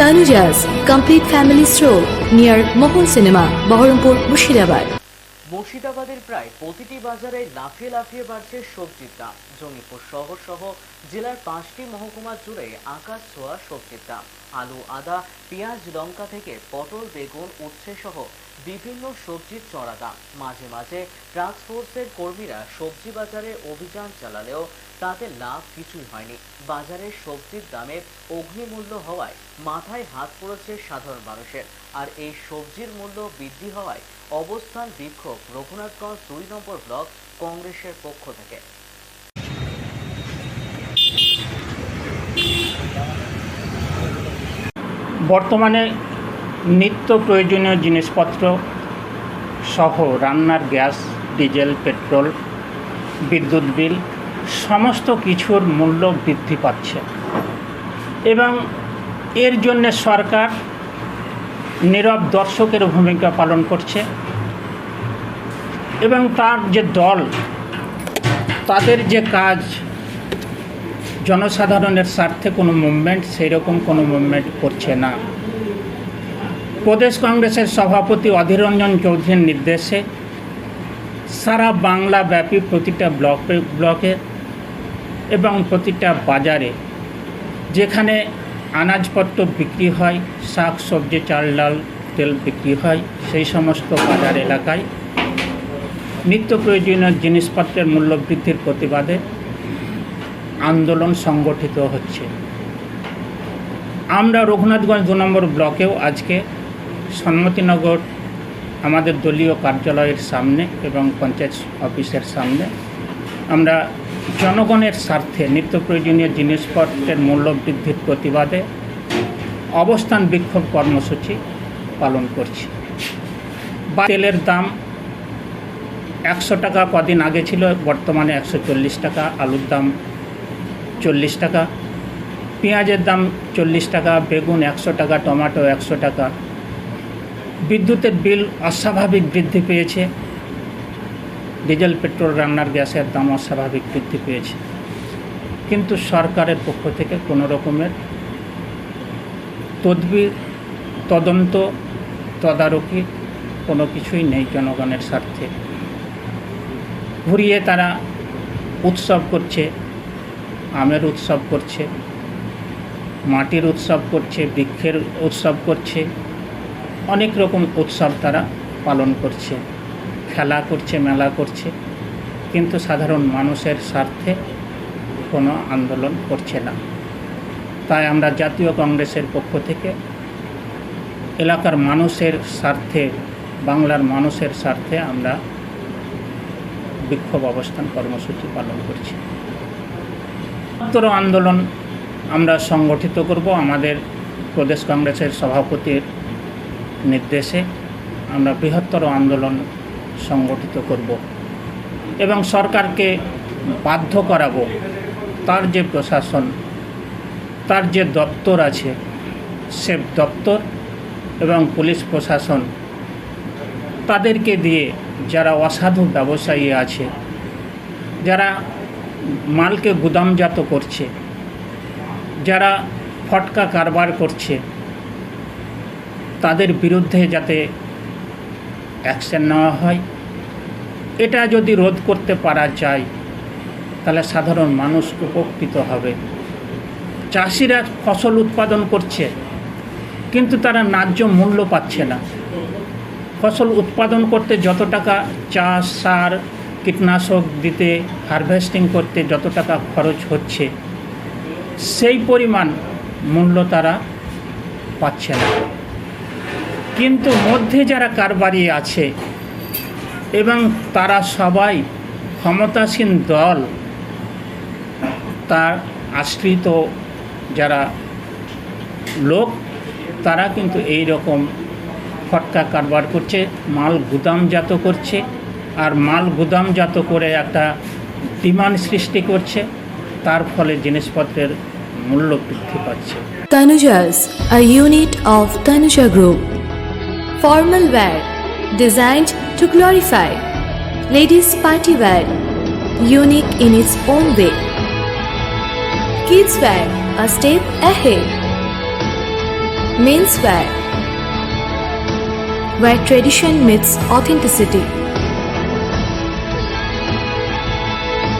Tanujas complete family store near Mohan cinema Baharampur Murshidabad মুর্শিদাবাদের প্রায় প্রতিটি বাজারে লাফিয়ে লাফিয়ে বাড়ছে সবজির দাম। জঙ্গিপুর শহর সহ জেলার পাঁচটি মহকুমা জুড়ে আকাশ ছোঁয়া সবজির দাম। আলু, আদা, পেঁয়াজ, লঙ্কা থেকে পটল, বেগুন, উচ্ছে সহ বিভিন্ন সবজির চড়া দাম। মাঝে মাঝে ট্রান্স ফোর্সের কর্মীরা সবজি বাজারে অভিযান চালালেও তাতে লাভ কিছুই হয়নি। বাজারে সবজির দামের অগ্নিমূল্য হওয়ায় মাথায় হাত পড়েছে সাধারণ মানুষের। আর এই সবজির মূল্য বৃদ্ধি হওয়ায় অবস্থান বিক্ষোভ রঘুনাথগঞ্জ দুই নম্বর ব্লক কংগ্রেসের পক্ষ থেকে। বর্তমানে নিত্য প্রয়োজনীয় জিনিসপত্র সহ রান্নার গ্যাস, ডিজেল, পেট্রোল, বিদ্যুৎ বিল সমস্ত কিছুর মূল্য বৃদ্ধি পাচ্ছে। এবং এর জন্যে সরকার নীরব দর্শকের ভূমিকা পালন করছে এবং তার যে দল, তাদের যে কাজ জনসাধারণের স্বার্থে কোনো মুভমেন্ট সেই রকম কোনো মুভমেন্ট করছে না। প্রদেশ কংগ্রেসের সভাপতি অধীর রঞ্জন চৌধুরীর নির্দেশে সারা বাংলা ব্যাপী প্রতিটা ব্লকে ব্লকে এবং প্রতিটা বাজারে যেখানে আনাজপত্র বিক্রি হয়, শাক, সবজি, চাল, ডাল, তেল বিক্রি হয়, সেই সমস্ত বাজার এলাকায় নিত্য প্রয়োজনীয় জিনিসপত্রের মূল্য বৃদ্ধির প্রতিবাদে আন্দোলন সংগঠিত হচ্ছে। আমরা রঘুনাথগঞ্জ দু নম্বর ব্লকেও আজকে সন্মতিনগর আমাদের দলীয় কার্যালয়ের সামনে এবং পঞ্চায়েত অফিসের সামনে আমরা জনগণের স্বার্থে নিত্য প্রয়োজনীয় জিনিসপত্রের মূল্য বৃদ্ধির প্রতিবাদে অবস্থান বিক্ষোভ কর্মসূচি পালন করছি। বা তেলের দাম একশো টাকা কদিন আগে ছিল, বর্তমানে একশো চল্লিশ টাকা, আলুর দাম চল্লিশ টাকা, পেঁয়াজের দাম চল্লিশ টাকা, বেগুন একশো টাকা, টমেটো একশো টাকা। বিদ্যুতের বিল অস্বাভাবিক বৃদ্ধি পেয়েছে। ডিজেল, পেট্রোল, রান্নার গ্যাসের দাম অস্বাভাবিক বৃদ্ধি পেয়েছে। কিন্তু সরকারের পক্ষ থেকে কোনো রকমের তদবির তদন্ত, তদারকি কোনো কিছুই নেই জনগণের স্বার্থে। ঘুরিয়ে তারা উৎসব করছে আমের উৎসব করছে, মাটির উৎসব করছে, বৃক্ষের উৎসব করছে, অনেক রকম উৎসব তারা পালন করছে, খেলা করছে, মেলা করছে, কিন্তু সাধারণ মানুষের স্বার্থে কোনো আন্দোলন করছে না। তাই আমরা জাতীয় কংগ্রেসের পক্ষ থেকে এলাকার মানুষের স্বার্থে, বাংলার মানুষের স্বার্থে আমরা বিক্ষোভ অবস্থান কর্মসূচি পালন করছি। বৃহত্তর আন্দোলন আমরা সংগঠিত করব আমাদের প্রদেশ কংগ্রেসের সভাপতির নির্দেশে। আমরা বৃহত্তর আন্দোলন সংগঠিত করব এবং সরকারকে বাধ্য করাবো। তার যে প্রশাসন, তার যে দপ্তর আছে, সে দপ্তর এবং পুলিশ প্রশাসন তাদেরকে দিয়ে যারা অসাধু ব্যবসায়ী আছে, যারা মালকে গুদামজাত করছে, যারা ফটকা কারবার করছে, তাদের বিরুদ্ধে যাতে অ্যাকশন নেওয়া হয়। এটা যদি রোধ করতে পারা যায়, তাহলে সাধারণ মানুষ উপকৃত হবে। চাষিরা ফসল উৎপাদন করছে, কিন্তু তারা ন্যায্য মূল্য পাচ্ছে না। ফসল উৎপাদন করতে যত টাকা চাষ, সার কীটনাশক দিতে হারভেস্টিং করতে যত টাকা খরচ হচ্ছে, সেই পরিমাণ মূল্য তারা পাচ্ছে না। কিন্তু মধ্যে যারা কারবারি আছে এবং তারা সবাই ক্ষমতাসীন দল, তার আশ্রিত যারা লোক, তারা কিন্তু এই রকম ফটকা কারবার করছে, মাল গুদামজাত করছে। আর মাল গুদামজাত করে একটা ডিমান্ড সৃষ্টি করছে, তার ফলে জিনিসপত্রের মূল্য বৃদ্ধি পাচ্ছে। Tanujas a unit of Tanuja group formal wear designed to glorify ladies party wear unique in its own way kids wear a step ahead men's wear wear tradition meets authenticity